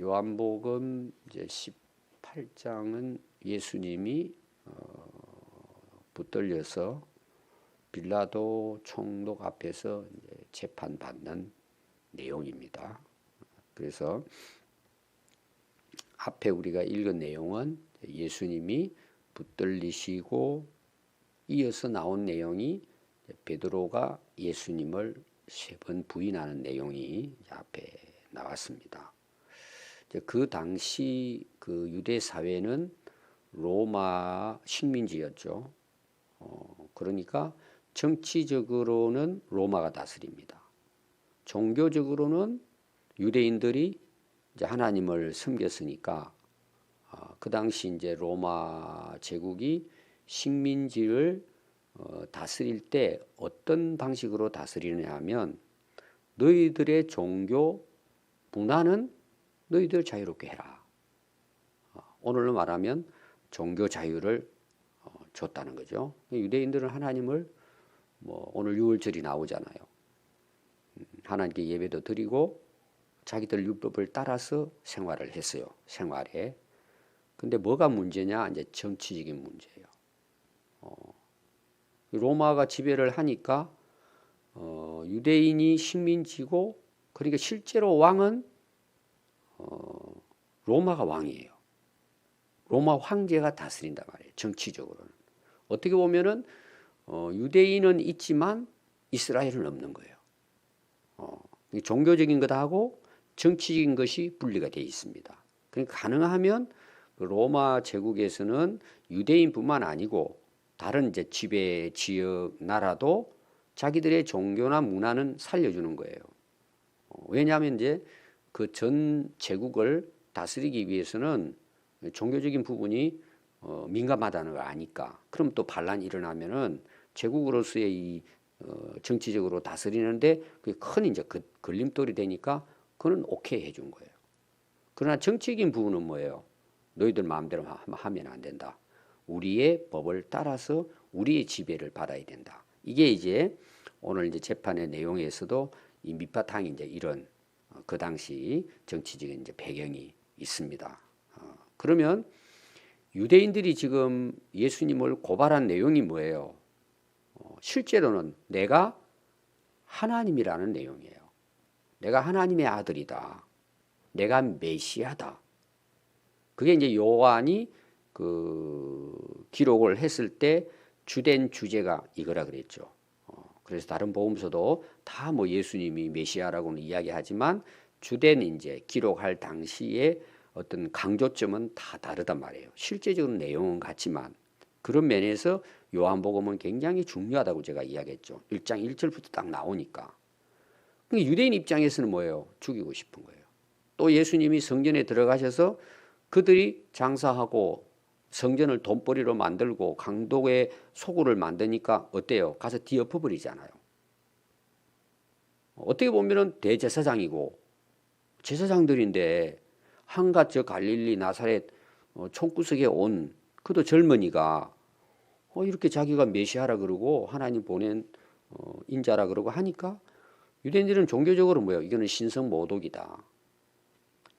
요한복음 이제 18장은 예수님이 어, 붙들려서 빌라도 총독 앞에서 재판 받는 내용입니다. 그래서 앞에 우리가 읽은 내용은 예수님이 붙들리시고 이어서 나온 내용이 베드로가 예수님을 세 번 부인하는 내용이 앞에 나왔습니다. 그 당시 그 유대 사회는 로마 식민지였죠. 어, 그러니까 정치적으로는 로마가 다스립니다. 종교적으로는 유대인들이 이제 하나님을 섬겼으니까 어, 그 당시 이제 로마 제국이 식민지를 어, 다스릴 때 어떤 방식으로 다스리느냐 하면 너희들의 종교 문화는 너희들 자유롭게 해라. 어, 오늘로 말하면 종교 자유를 어, 줬다는 거죠. 유대인들은 하나님을 뭐 오늘 유월절이 나오잖아요. 음, 하나님께 예배도 드리고 자기들 율법을 따라서 생활을 했어요. 생활에. 근데 뭐가 문제냐? 이제 정치적인 문제예요. 어, 로마가 지배를 하니까 어, 유대인이 식민지고 그러니까 실제로 왕은 어, 로마가 왕이에요. 로마 황제가 다스린단 말이에요. 정치적으로는 어떻게 보면은 어, 유대인은 있지만 이스라엘은 없는 거예요. 어, 종교적인 것하고 정치적인 것이 분리가 되어 있습니다. 그러니까 가능하면 그 로마 제국에서는 유대인뿐만 아니고 다른 이제 지배 지역 나라도 자기들의 종교나 문화는 살려주는 거예요. 어, 왜냐하면 이제 그 전 제국을 다스리기 위해서는 종교적인 부분이 어, 민감하다는 걸 아니까. 그럼 또 반란이 일어나면은 제국으로서의 이 어, 정치적으로 다스리는데 그게 큰 이제 그 걸림돌이 되니까 그는 오케이 해 준 거예요. 그러나 정치적인 부분은 뭐예요? 너희들 마음대로 하 면 안 된다. 우리의 법을 따라서 우리의 지배를 받아야 된다. 이게 이제 오늘 이제 재판의 내용에서도 이 밑바탕이 이제 이런 어, 그 당시 정치적인 이제 배경이 있습니다. 어, 그러면 유대인들이 지금 예수님을 고발한 내용이 뭐예요? 어, 실제로는 내가 하나님이라는 내용이에요. 내가 하나님의 아들이다. 내가 메시아다. 그게 이제 요한이 그 기록을 했을 때 주된 주제가 이거라 그랬죠. 어, 그래서 다른 복음서도 다 뭐 예수님이 메시아라고는 이야기하지만 주된 이제 기록할 당시에 어떤 강조점은 다 다르단 말이에요. 실제적인 내용은 같지만 그런 면에서 요한복음은 굉장히 중요하다고 제가 이야기했죠. 1장 1절부터 딱 나오니까. 그러니까 유대인 입장에서는 뭐예요? 죽이고 싶은 거예요. 또 예수님이 성전에 들어가셔서 그들이 장사하고 성전을 돈벌이로 만들고 강독의 소굴을 만드니까 어때요? 가서 뒤엎어 버리잖아요. 어떻게 보면은 대제사장이고 제사장들인데 한갓 저 갈릴리 나사렛 어, 총구석에 온 그도 젊은이가 어, 이렇게 자기가 메시아라 그러고 하나님 보낸 어, 인자라 그러고 하니까 유대인들은 종교적으로 뭐예요? 이거는 신성 모독이다.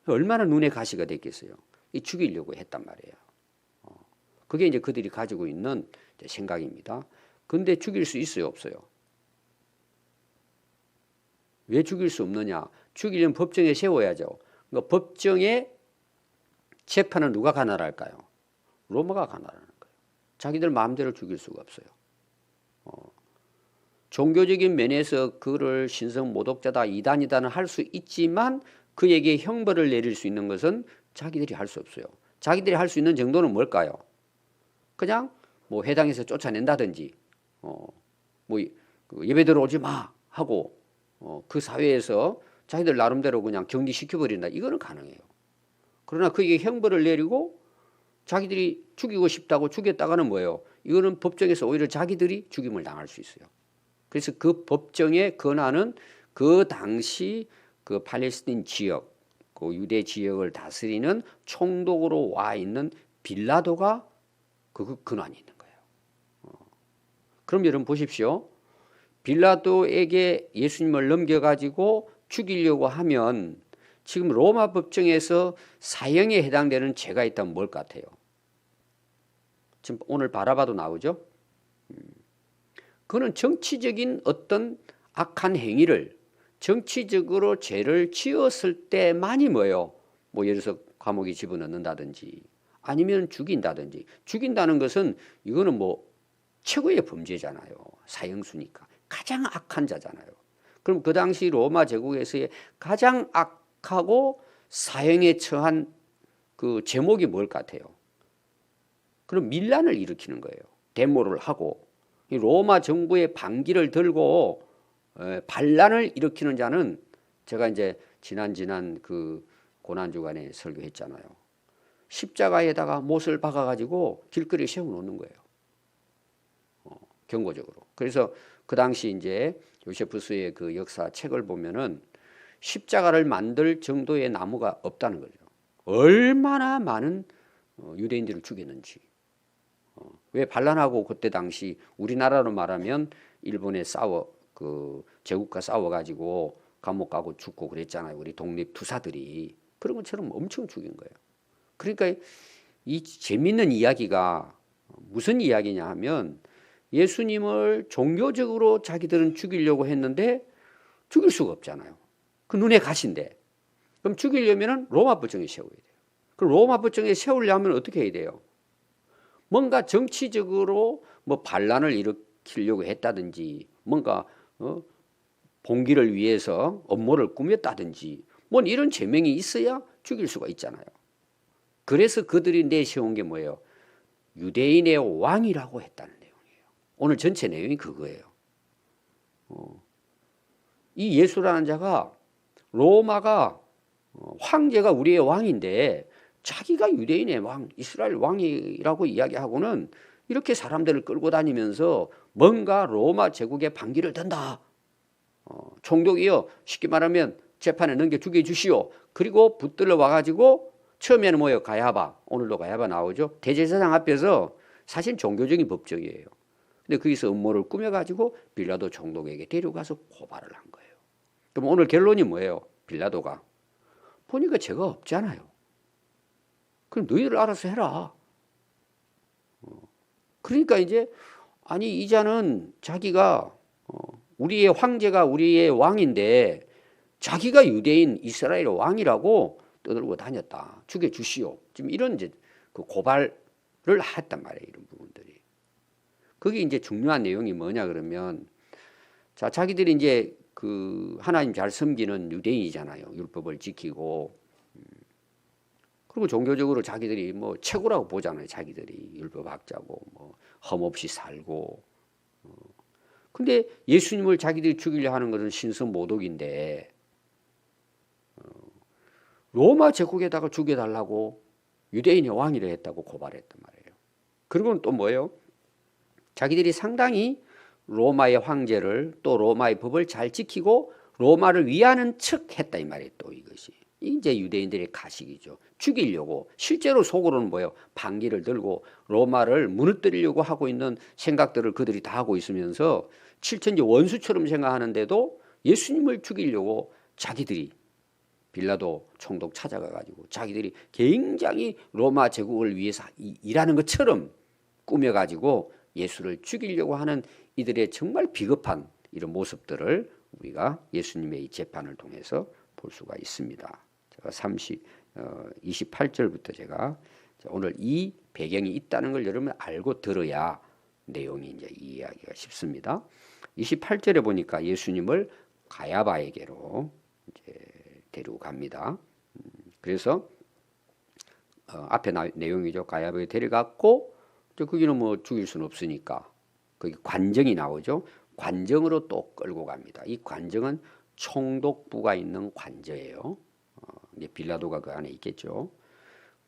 얼마나 눈에 가시가 됐겠어요. 이 죽이려고 했단 말이에요. 어, 그게 이제 그들이 가지고 있는 생각입니다. 근데 죽일 수 있어요, 없어요? 왜 죽일 수 없느냐? 죽이려면 법정에 세워야죠. 그러니까 법정에 재판은 누가 관할할까요? 로마가 관할하는 거예요. 자기들 마음대로 죽일 수가 없어요. 어. 종교적인 면에서 그를 신성 모독자다, 이단이다는 할 수 있지만 그에게 형벌을 내릴 수 있는 것은 자기들이 할 수 없어요. 자기들이 할 수 있는 정도는 뭘까요? 그냥 뭐 회당에서 쫓아낸다든지, 어, 뭐그 예배 들어오지 마 하고 어, 그 사회에서 자기들 나름대로 그냥 격리시켜 버린다. 이거는 가능해요. 그러나 그에게 형벌을 내리고 자기들이 죽이고 싶다고 죽였다가는 뭐예요? 이거는 법정에서 오히려 자기들이 죽임을 당할 수 있어요. 그래서 그 법정의 권한은 그 당시 그 팔레스틴 지역, 그 유대 지역을 다스리는 총독으로 와 있는 빌라도가 그 권한이 있는 거예요. 어. 그럼 여러분 보십시오. 빌라도에게 예수님을 넘겨가지고 죽이려고 하면 지금 로마 법정에서 사형에 해당되는 죄가 있다면 뭘 같아요? 지금 오늘 바라봐도 나오죠? 음. 그는 정치적인 어떤 악한 행위를 정치적으로 죄를 지었을 때만이 뭐예요? 뭐 예를 들어서 감옥에 집어넣는다든지 아니면 죽인다든지 죽인다는 것은 이거는 뭐 최고의 범죄잖아요. 사형수니까 가장 악한 자잖아요. 그럼 그 당시 로마 제국에서의 가장 악하고 사형에 처한 그 제목이 뭘 같아요? 그럼 밀란을 일으키는 거예요. 데모를 하고 로마 정부의 반기를 들고 반란을 일으키는 자는 제가 이제 지난 지난 그 고난 주간에 설교했잖아요. 십자가에다가 못을 박아 가지고 길거리에 세워 놓는 거예요. 어, 경고적으로. 그래서 그 당시 이제 요세푸스의 그 역사 책을 보면은 십자가를 만들 정도의 나무가 없다는 거죠. 얼마나 많은 어, 유대인들을 죽였는지. 어, 왜 반란하고 그때 당시 우리나라로 말하면 일본에 싸워 그 제국과 싸워 가지고 감옥 가고 죽고 그랬잖아요. 우리 독립 투사들이 그런 것처럼 엄청 죽인 거예요. 그러니까 이 재밌는 이야기가 무슨 이야기냐 하면 예수님을 종교적으로 자기들은 죽이려고 했는데 죽일 수가 없잖아요. 그 눈에 가신데. 그럼 죽이려면 로마 법정에 세워야 돼요. 그럼 로마 법정에 세우려면 어떻게 해야 돼요? 뭔가 정치적으로 뭐 반란을 일으키려고 했다든지 뭔가 어? 봉기를 위해서 업무를 꾸몄다든지 뭐 이런 죄명이 있어야 죽일 수가 있잖아요. 그래서 그들이 내세운 게 뭐예요? 유대인의 왕이라고 했다는. 오늘 전체 내용이 그거예요. 어. 이 예수라는 자가 로마가 어, 황제가 우리의 왕인데 자기가 유대인의 왕, 이스라엘 왕이라고 이야기하고는 이렇게 사람들을 끌고 다니면서 뭔가 로마 제국의 반기를 든다. 어, 총독이요 쉽게 말하면 재판에 넘겨 죽여주시오. 그리고 붙들러 와가지고 처음에는 뭐예요? 가야바. 오늘도 가야바 나오죠. 대제사장 앞에서 사실 종교적인 법정이에요. 근데 거기서 음모를 꾸며가지고 빌라도 총독에게 데려가서 고발을 한 거예요. 그럼 오늘 결론이 뭐예요? 빌라도가 보니까 죄가 없잖아요. 그럼 너희들 알아서 해라. 어. 그러니까 이제 아니 이 자는 자기가 어, 우리의 황제가 우리의 왕인데 자기가 유대인 이스라엘 왕이라고 떠들고 다녔다. 죽여 주시오. 지금 이런 이제 그 고발을 했단 말이에요. 이런 부분들이. 그게 이제 중요한 내용이 뭐냐 그러면 자 자기들이 이제 그 하나님 잘 섬기는 유대인이잖아요. 율법을 지키고 음. 그리고 종교적으로 자기들이 뭐 최고라고 보잖아요. 자기들이 율법학자고 뭐 험없이 살고. 어. 근데 예수님을 자기들이 죽이려 하는 것은 신성 모독인데 로마 제국에다가 죽여달라고 유대인의 왕이라 했다고 고발했단 말이에요. 그리고는 또 뭐예요? 자기들이 상당히 로마의 황제를 또 로마의 법을 잘 지키고 로마를 위하는 척 했다 이 말이에요. 또 이것이. 이제 유대인들의 가식이죠. 죽이려고 실제로 속으로는 뭐예요? 반기를 들고 로마를 무너뜨리려고 하고 있는 생각들을 그들이 다 하고 있으면서 칠천지 원수처럼 생각하는데도 예수님을 죽이려고 자기들이 빌라도 총독 찾아가 가지고 자기들이 굉장히 로마 제국을 위해서 일하는 것처럼 꾸며 가지고 예수를 죽이려고 하는 이들의 정말 비겁한 이런 모습들을 우리가 예수님의 이 재판을 통해서 볼 수가 있습니다. 제가 30 어, 28절부터 제가 오늘 이 배경이 있다는 걸 여러분 알고 들어야 내용이 이제 이해하기가 쉽습니다. 28절에 보니까 예수님을 가야바에게로 이제 데리고 갑니다. 음, 그래서 어, 앞에 나, 내용이죠. 가야바에 데려갔고 거기는 뭐 죽일 수는 없으니까 거기 관정이 나오죠. 관정으로 또 끌고 갑니다. 이 관정은 총독부가 있는 관저예요. 어, 빌라도가 그 안에 있겠죠.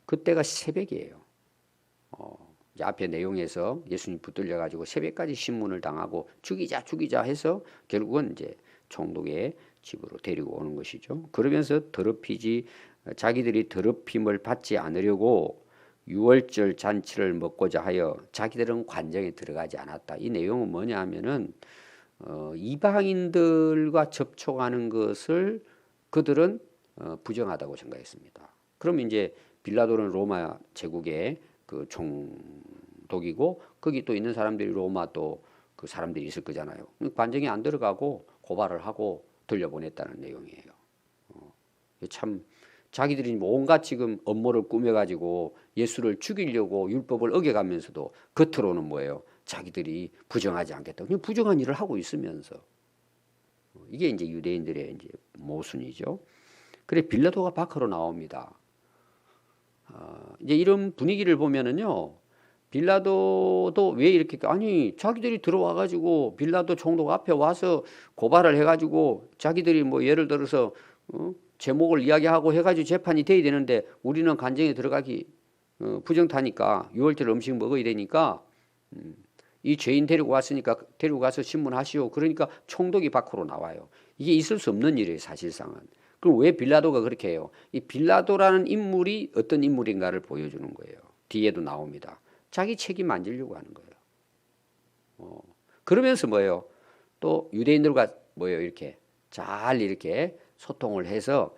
그때가 새벽이에요. 어, 앞에 내용에서 예수님 붙들려 가지고 새벽까지 신문을 당하고 죽이자 죽이자 해서 결국은 이제 총독의 집으로 데리고 오는 것이죠. 그러면서 더럽히지 자기들이 더럽힘을 받지 않으려고 유월절 잔치를 먹고자 하여 자기들은 관정에 들어가지 않았다. 이 내용은 뭐냐 하면은 어, 이방인들과 접촉하는 것을 그들은 어, 부정하다고 생각했습니다. 그럼 이제 빌라도는 로마 제국의 그 총독이고 거기 또 있는 사람들이 로마 또 그 사람들이 있을 거잖아요. 관정이 안 들어가고 고발을 하고 돌려보냈다는 내용이에요. 어, 참 자기들이 온갖 지금 업무를 꾸며가지고 예수를 죽이려고 율법을 어겨가면서도 겉으로는 뭐예요? 자기들이 부정하지 않겠다. 그냥 부정한 일을 하고 있으면서 어, 이게 이제 유대인들의 이제 모순이죠. 그래 빌라도가 밖으로 나옵니다. 어, 이제 이런 분위기를 보면은요. 빌라도도 왜 이렇게 아니 자기들이 들어와 가지고 빌라도 총독 앞에 와서 고발을 해 가지고 자기들이 뭐 예를 들어서 어? 제목을 이야기하고 해 가지고 재판이 돼야 되는데 우리는 간정에 들어가기 어, 부정타니까 6월절 음식 먹어야 되니까 음, 이 죄인 데리고 왔으니까 데리고 가서 신문하시오. 그러니까 총독이 밖으로 나와요. 이게 있을 수 없는 일이에요, 사실상은. 그럼 왜 빌라도가 그렇게 해요? 이 빌라도라는 인물이 어떤 인물인가를 보여주는 거예요. 뒤에도 나옵니다. 자기 책임 안 지려고 하는 거예요. 어. 그러면서 뭐예요? 또 유대인들과 뭐예요? 이렇게 잘 이렇게 소통을 해서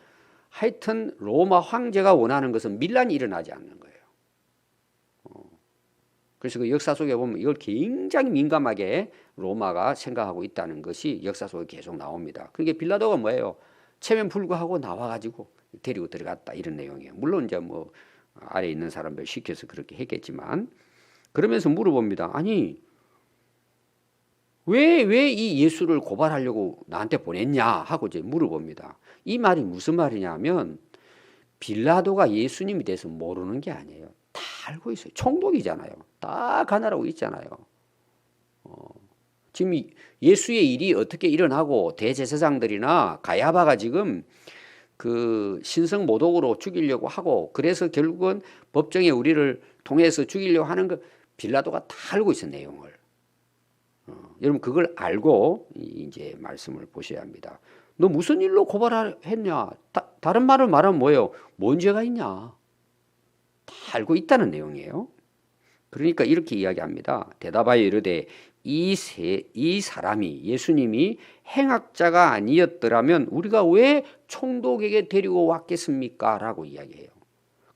하여튼 로마 황제가 원하는 것은 밀란이 일어나지 않는 거예요. 어. 그래서 그 역사 속에 보면 이걸 굉장히 민감하게 로마가 생각하고 있다는 것이 역사 속에 계속 나옵니다. 그러니까 빌라도가 뭐예요? 체면 불구하고 나와가지고 데리고 들어갔다 이런 내용이에요. 물론 이제 뭐 아래 있는 사람들 시켜서 그렇게 했겠지만 그러면서 물어봅니다. 아니 왜 왜 이 예수를 고발하려고 나한테 보냈냐 하고 이제 물어봅니다. 이 말이 무슨 말이냐면 빌라도가 예수님이 돼서 모르는 게 아니에요. 다 알고 있어요. 총독이잖아요. 다 가나라고 있잖아요. 어, 지금 예수의 일이 어떻게 일어나고 대제사장들이나 가야바가 지금 그 신성 모독으로 죽이려고 하고 그래서 결국은 법정에 우리를 통해서 죽이려고 하는 거 빌라도가 다 알고 있어 내용을. 어, 여러분 그걸 알고 이제 말씀을 보셔야 합니다. 너 무슨 일로 고발했냐? 다, 다른 말을 말하면 뭐예요? 뭔 죄가 있냐? 다 알고 있다는 내용이에요. 그러니까 이렇게 이야기합니다. 대답하여 이르되 이, 세, 이 사람이 예수님이 행악자가 아니었더라면 우리가 왜 총독에게 데리고 왔겠습니까? 라고 이야기해요.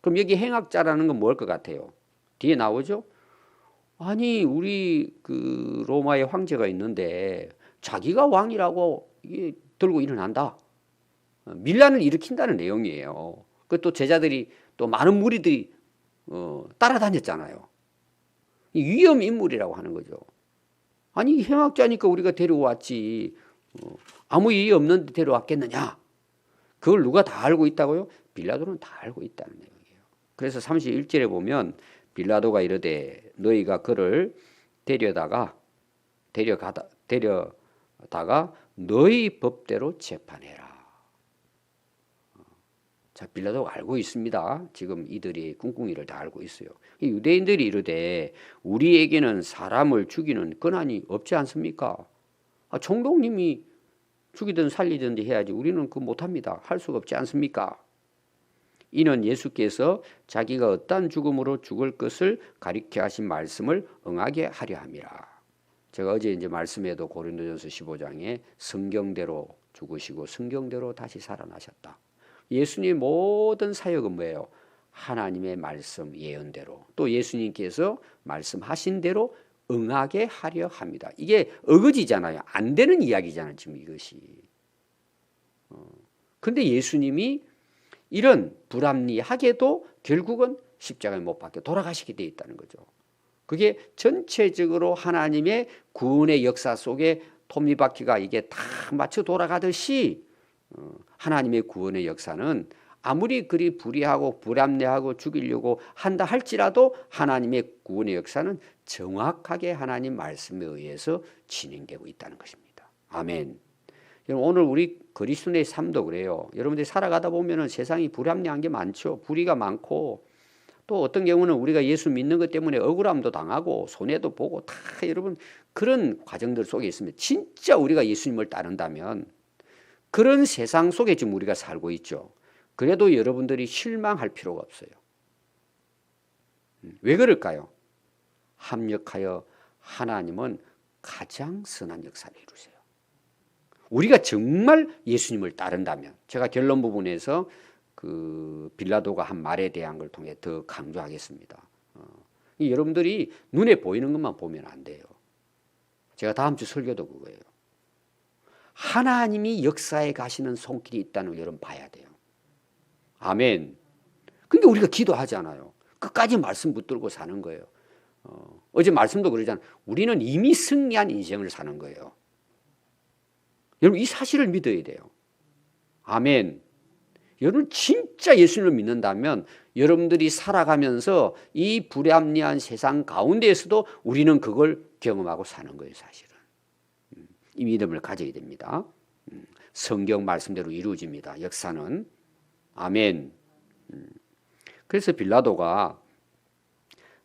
그럼 여기 행악자라는 건 뭘 것 같아요? 뒤에 나오죠? 아니, 우리 그 로마의 황제가 있는데 자기가 왕이라고 들고 일어난다. 밀란을 일으킨다는 내용이에요. 그또 제자들이 또 많은 무리들이 어, 따라다녔잖아요. 위험 인물이라고 하는 거죠. 아니 행악자니까 우리가 데려왔지. 어, 아무 이의 없는데 데려왔겠느냐? 그걸 누가 다 알고 있다고요? 빌라도는 다 알고 있다는 내용이에요. 그래서 31절에 보면 빌라도가 이르되 너희가 그를 데려다가 데려가다 데려다가 너희 법대로 재판해라. 자, 빌라도가 알고 있습니다. 지금 이들이 꿍꿍이를 다 알고 있어요. 유대인들이 이르되 우리에게는 사람을 죽이는 권한이 없지 않습니까? 아, 총독님이 죽이든 살리든 해야지 우리는 그 못합니다. 할 수가 없지 않습니까? 이는 예수께서 자기가 어떠한 죽음으로 죽을 것을 가리켜 하신 말씀을 응하게 하려 함이라. 제가 어제 이제 말씀에도 고린도전서 15장에 성경대로 죽으시고 성경대로 다시 살아나셨다. 예수님 모든 사역은 뭐예요? 하나님의 말씀 예언대로 또 예수님께서 말씀하신 대로 응하게 하려 합니다. 이게 어거지잖아요. 안 되는 이야기잖아요. 지금 이것이. 어. 근데 예수님이 이런 불합리하게도 결국은 십자가에 못 박혀 돌아가시게 돼 있다는 거죠. 그게 전체적으로 하나님의 구원의 역사 속에 톱니바퀴가 이게 다 맞춰 돌아가듯이 어, 하나님의 구원의 역사는 아무리 그리 불의하고 불합리하고 죽이려고 한다 할지라도 하나님의 구원의 역사는 정확하게 하나님 말씀에 의해서 진행되고 있다는 것입니다. 아멘. 오늘 우리 그리스도의 삶도 그래요. 여러분들이 살아가다 보면은 세상이 불합리한 게 많죠. 불의가 많고 또 어떤 경우는 우리가 예수 믿는 것 때문에 억울함도 당하고 손해도 보고 다 여러분 그런 과정들 속에 있습니다. 진짜 우리가 예수님을 따른다면 그런 세상 속에 지금 우리가 살고 있죠. 그래도 여러분들이 실망할 필요가 없어요. 음, 왜 그럴까요? 합력하여 하나님은 가장 선한 역사를 이루세요. 우리가 정말 예수님을 따른다면 제가 결론 부분에서 그 빌라도가 한 말에 대한 걸 통해 더 강조하겠습니다. 어, 이 여러분들이 눈에 보이는 것만 보면 안 돼요. 제가 다음 주 설교도 그거예요. 하나님이 역사에 가시는 손길이 있다는 걸 여러분 봐야 돼요. 아멘. 근데 우리가 기도하잖아요. 끝까지 말씀 붙들고 사는 거예요. 어, 어제 말씀도 그러잖아요. 우리는 이미 승리한 인생을 사는 거예요. 여러분 이 사실을 믿어야 돼요. 아멘. 여러분 진짜 예수님을 믿는다면 여러분들이 살아가면서 이 불합리한 세상 가운데에서도 우리는 그걸 경험하고 사는 거예요, 사실은. 음, 이 믿음을 가져야 됩니다. 음, 성경 말씀대로 이루어집니다. 역사는 아멘. 음, 그래서 빌라도가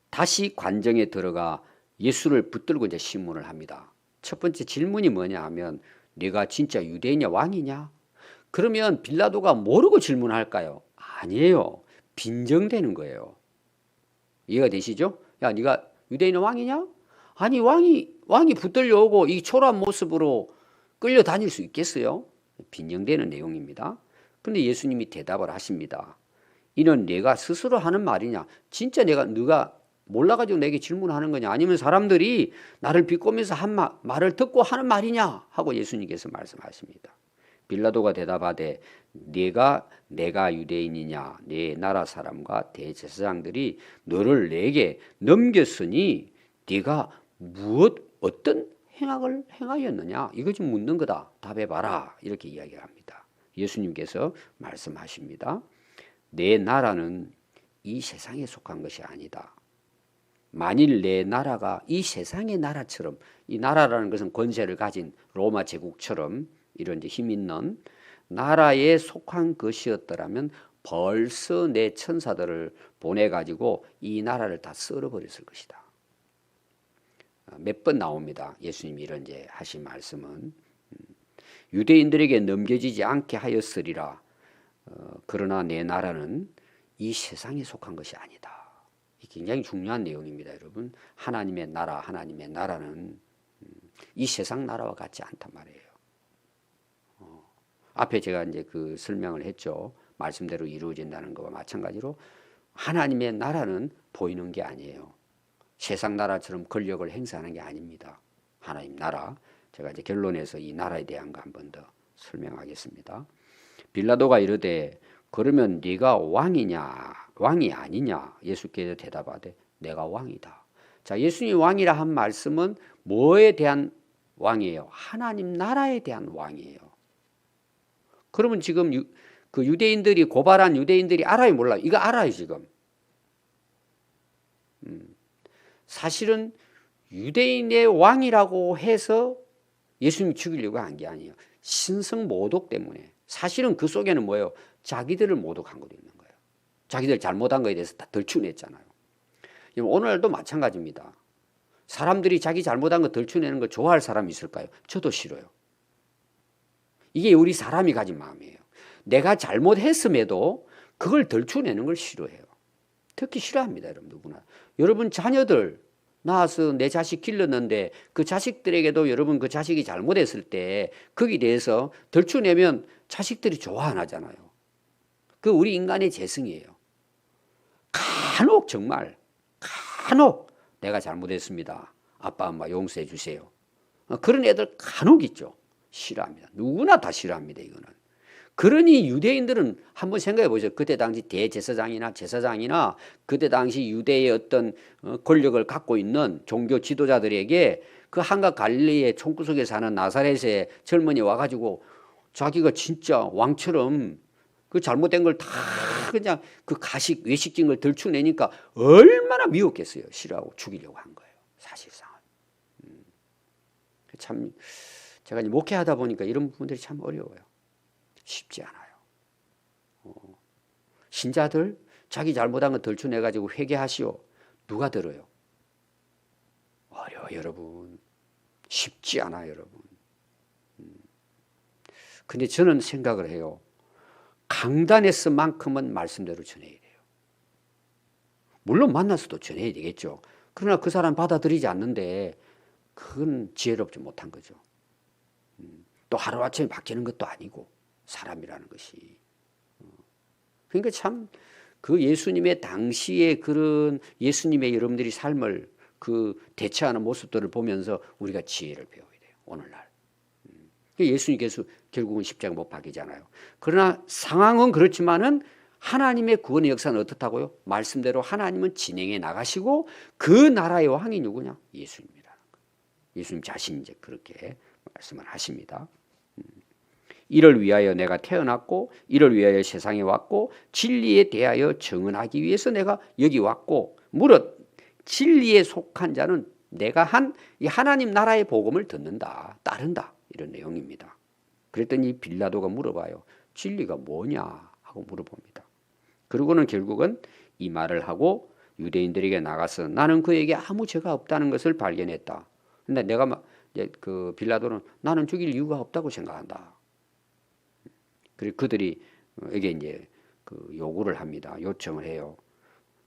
다시 관정에 들어가 예수를 붙들고 이제 신문을 합니다. 첫 번째 질문이 뭐냐 하면 네가 진짜 유대인이냐 왕이냐? 그러면 빌라도가 모르고 질문할까요? 아니에요. 빈정되는 거예요. 이해가 되시죠? 야, 네가 유대인 왕이냐? 아니 왕이 왕이 붙들려 오고 이 초라한 모습으로 끌려 다닐 수 있겠어요? 빈정되는 내용입니다. 그런데 예수님이 대답을 하십니다. 이는 내가 스스로 하는 말이냐? 진짜 내가 네가 몰라가지고 내게 질문하는 거냐? 아니면 사람들이 나를 비꼬면서 한 말, 말을 듣고 하는 말이냐? 하고 예수님께서 말씀하십니다. 빌라도가 대답하되 네가 내가 유대인이냐? 내 나라 사람과 대제사장들이 너를 내게 넘겼으니 네가 무엇 어떤 행악을 행하였느냐? 이거 좀 묻는 거다. 답해봐라. 이렇게 이야기를 합니다. 예수님께서 말씀하십니다 내 나라는 이 세상에 속한 것이 아니다 만일 내 나라가 이 세상의 나라처럼 이 나라라는 것은 권세를 가진 로마 제국처럼 이런 이제 힘 있는 나라에 속한 것이었더라면 벌써 내 천사들을 보내 가지고 이 나라를 다 썰어버렸을 것이다. 몇 번 나옵니다. 예수님이 이런 이제 하신 말씀은 음, 유대인들에게 넘겨지지 않게 하였으리라. 어, 그러나 내 나라는 이 세상에 속한 것이 아니다. 굉장히 중요한 내용입니다, 여러분. 하나님의 나라, 하나님의 나라는 음, 이 세상 나라와 같지 않단 말이에요. 어, 앞에 제가 이제 그 설명을 했죠. 말씀대로 이루어진다는 것과 마찬가지로 하나님의 나라는 보이는 게 아니에요. 세상 나라처럼 권력을 행사하는 게 아닙니다. 하나님 나라. 제가 이제 결론에서 이 나라에 대한 거 한 번 더 설명하겠습니다. 빌라도가 이르되 그러면 네가 왕이냐 왕이 아니냐 예수께서 대답하되 내가 왕이다. 자 예수님 왕이라 한 말씀은 뭐에 대한 왕이에요? 하나님 나라에 대한 왕이에요. 그러면 지금 유, 그 유대인들이 고발한 유대인들이 알아요 몰라요? 이거 알아요 지금. 음, 사실은 유대인의 왕이라고 해서 예수님 죽이려고 한 게 아니에요. 신성 모독 때문에. 사실은 그 속에는 뭐예요? 자기들을 모독한 거예요. 자기들 잘못한 거에 대해서 다 덜추냈잖아요. 오늘도 마찬가지입니다. 사람들이 자기 잘못한 거 덜추내는 걸 좋아할 사람이 있을까요? 저도 싫어요. 이게 우리 사람이 가진 마음이에요. 내가 잘못했음에도 그걸 덜추내는 걸 싫어해요. 특히 싫어합니다, 여러분 누구나. 여러분 자녀들 낳아서 내 자식 길렀는데 그 자식들에게도 여러분 그 자식이 잘못했을 때 거기에 대해서 덜추내면 자식들이 좋아 안 하잖아요. 그 우리 인간의 재성이에요. 간혹 정말 간혹 내가 잘못했습니다. 아빠 엄마 용서해 주세요. 그런 애들 간혹 있죠. 싫어합니다. 누구나 다 싫어합니다. 이거는. 그러니 유대인들은 한번 생각해 보세요. 그때 당시 대제사장이나 제사장이나 그때 당시 유대의 어떤 어, 권력을 갖고 있는 종교 지도자들에게 그 한가 갈릴리의 총구석에 사는 나사렛의 젊은이 와가지고 자기가 진짜 왕처럼 그 잘못된 걸 다 그냥 그 가식 외식진 걸 덜추내니까 얼마나 미웠겠어요. 싫어하고 죽이려고 한 거예요. 사실상. 음. 참 제가 이제 목회하다 보니까 이런 부분들이 참 어려워요. 쉽지 않아요. 어. 신자들 자기 잘못한 거 덜추내 가지고 회개하시오. 누가 들어요? 어려워 여러분. 쉽지 않아 여러분. 음. 근데 저는 생각을 해요. 강단에서만큼은 말씀대로 전해야 돼요. 물론 만나서도 전해야 되겠죠. 그러나 그 사람 받아들이지 않는데 그건 지혜롭지 못한 거죠. 음. 또 하루아침에 바뀌는 것도 아니고 사람이라는 것이. 어. 그러니까 참 그 예수님의 당시에 그런 예수님의 여러분들이 삶을 그 대처하는 모습들을 보면서 우리가 지혜를 배워야 돼요. 오늘날. 음. 예수님께서 결국은 십자가 못 박이잖아요. 그러나 상황은 그렇지만은 하나님의 구원의 역사는 어떻다고요? 말씀대로 하나님은 진행해 나가시고 그 나라의 왕이 누구냐? 예수님이라는. 예수님 자신이 이제 그렇게 말씀을 하십니다. 이를 위하여 내가 태어났고 이를 위하여 세상에 왔고 진리에 대하여 증언하기 위해서 내가 여기 왔고 무릇 진리에 속한 자는 내가 한 이 하나님 나라의 복음을 듣는다 따른다 이런 내용입니다. 그랬더니 빌라도가 물어봐요. 진리가 뭐냐 하고 물어봅니다. 그러고는 결국은 이 말을 하고 유대인들에게 나가서 나는 그에게 아무 죄가 없다는 것을 발견했다. 근데 내가 막그 빌라도는 나는 죽일 이유가 없다고 생각한다. 그리고 그들이 에게 이제 그 요구를 합니다. 요청을 해요.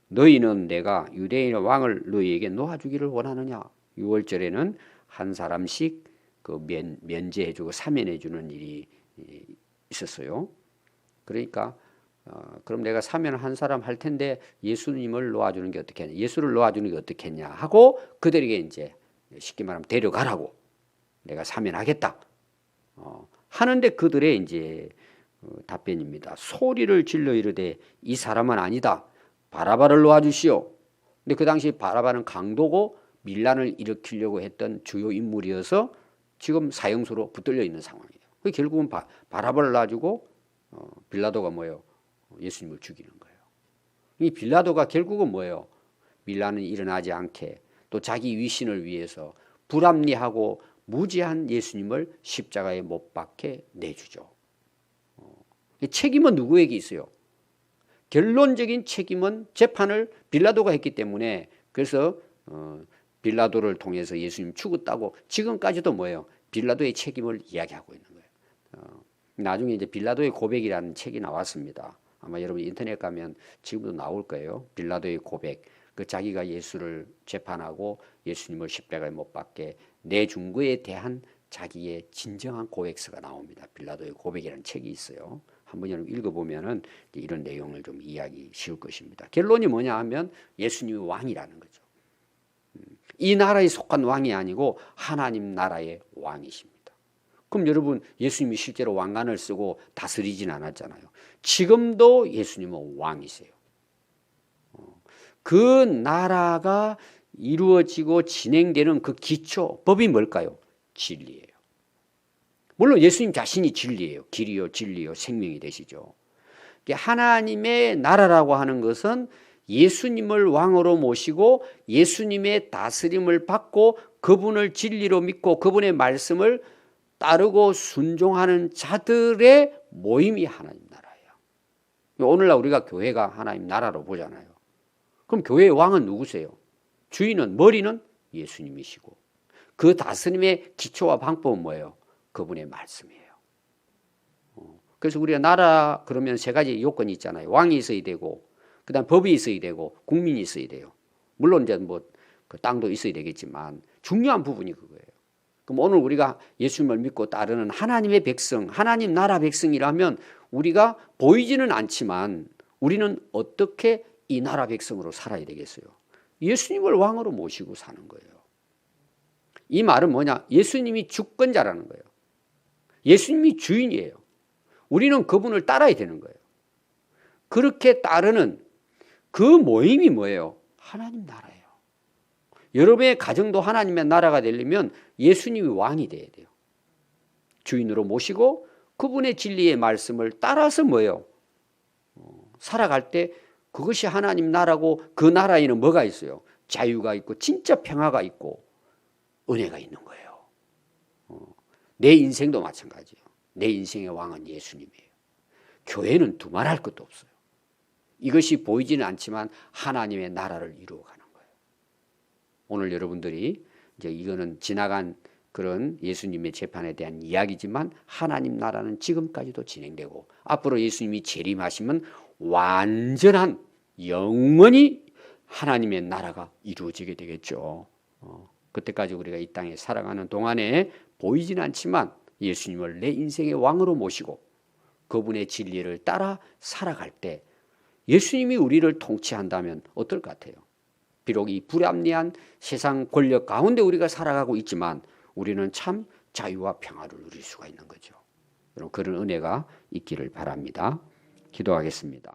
너희는 내가 유대인의 왕을 너희에게 놓아주기를 원하느냐? 6월절에는 한 사람씩 그 면, 면제해주고 사면해주는 일이 있었어요. 그러니까 어, 그럼 내가 사면 한 사람 할 텐데 예수님을 놓아주는 게 어떻겠냐? 예수를 놓아주는 게 어떻겠냐? 하고 그들에게 이제 쉽게 말하면 데려가라고 내가 사면하겠다. 어, 하는데 그들의 이제 어, 답변입니다. 소리를 질러 이르되 이 사람은 아니다. 바라바를 놓아주시오. 근데 그 당시 바라바는 강도고 밀란을 일으키려고 했던 주요 인물이어서 지금 사형수로 붙들려 있는 상황이에요. 그 결국은 바, 바라바를 놔주고 어, 빌라도가 뭐예요? 예수님을 죽이는 거예요. 이 빌라도가 결국은 뭐예요? 밀란은 일어나지 않게 또 자기 위신을 위해서 불합리하고 무지한 예수님을 십자가에 못 박게 내주죠. 책임은 누구에게 있어요? 결론적인 책임은 재판을 빌라도가 했기 때문에 그래서 어, 빌라도를 통해서 예수님 죽었다고 지금까지도 뭐예요? 빌라도의 책임을 이야기하고 있는 거예요. 어, 나중에 이제 빌라도의 고백이라는 책이 나왔습니다. 아마 여러분 인터넷 가면 지금도 나올 거예요. 빌라도의 고백. 그 자기가 예수를 재판하고 예수님을 십자가에 못 박게 내준 거에 대한 자기의 진정한 고백서가 나옵니다. 빌라도의 고백이라는 책이 있어요. 한번 여러분 읽어보면은 이런 내용을 좀 이해하기 쉬울 것입니다. 결론이 뭐냐 하면 예수님이 왕이라는 거죠. 음, 이 나라에 속한 왕이 아니고 하나님 나라의 왕이십니다. 그럼 여러분 예수님이 실제로 왕관을 쓰고 다스리진 않았잖아요. 지금도 예수님은 왕이세요. 어, 그 나라가 이루어지고 진행되는 그 기초 법이 뭘까요? 진리예요. 물론 예수님 자신이 진리예요. 길이요, 진리요, 생명이 되시죠. 하나님의 나라라고 하는 것은 예수님을 왕으로 모시고 예수님의 다스림을 받고 그분을 진리로 믿고 그분의 말씀을 따르고 순종하는 자들의 모임이 하나님 나라예요. 오늘날 우리가 교회가 하나님 나라로 보잖아요. 그럼 교회의 왕은 누구세요? 주인은 머리는 예수님이시고 그 다스림의 기초와 방법은 뭐예요? 그분의 말씀이에요. 어, 그래서 우리가 나라 그러면 세 가지 요건이 있잖아요. 왕이 있어야 되고, 그 다음 법이 있어야 되고, 국민이 있어야 돼요. 물론 이제 뭐 그 땅도 있어야 되겠지만 중요한 부분이 그거예요. 그럼 오늘 우리가 예수님을 믿고 따르는 하나님의 백성, 하나님 나라 백성이라면 우리가 보이지는 않지만 우리는 어떻게 이 나라 백성으로 살아야 되겠어요? 예수님을 왕으로 모시고 사는 거예요. 이 말은 뭐냐? 예수님이 주권자라는 거예요. 예수님이 주인이에요. 우리는 그분을 따라야 되는 거예요. 그렇게 따르는 그 모임이 뭐예요? 하나님 나라예요. 여러분의 가정도 하나님의 나라가 되려면 예수님이 왕이 돼야 돼요. 주인으로 모시고 그분의 진리의 말씀을 따라서 뭐예요? 어, 살아갈 때 그것이 하나님 나라고 그 나라에는 뭐가 있어요? 자유가 있고 진짜 평화가 있고 은혜가 있는 거예요. 내 인생도 마찬가지예요. 내 인생의 왕은 예수님이에요. 교회는 두말할 것도 없어요. 이것이 보이지는 않지만 하나님의 나라를 이루어가는 거예요. 오늘 여러분들이 이제 이거는 지나간 그런 예수님의 재판에 대한 이야기지만 하나님 나라는 지금까지도 진행되고 앞으로 예수님이 재림하시면 완전한 영원히 하나님의 나라가 이루어지게 되겠죠. 어, 그때까지 우리가 이 땅에 살아가는 동안에 보이진 않지만 예수님을 내 인생의 왕으로 모시고 그분의 진리를 따라 살아갈 때 예수님이 우리를 통치한다면 어떨 것 같아요? 비록 이 불합리한 세상 권력 가운데 우리가 살아가고 있지만 우리는 참 자유와 평화를 누릴 수가 있는 거죠. 여러분 그런 은혜가 있기를 바랍니다. 기도하겠습니다.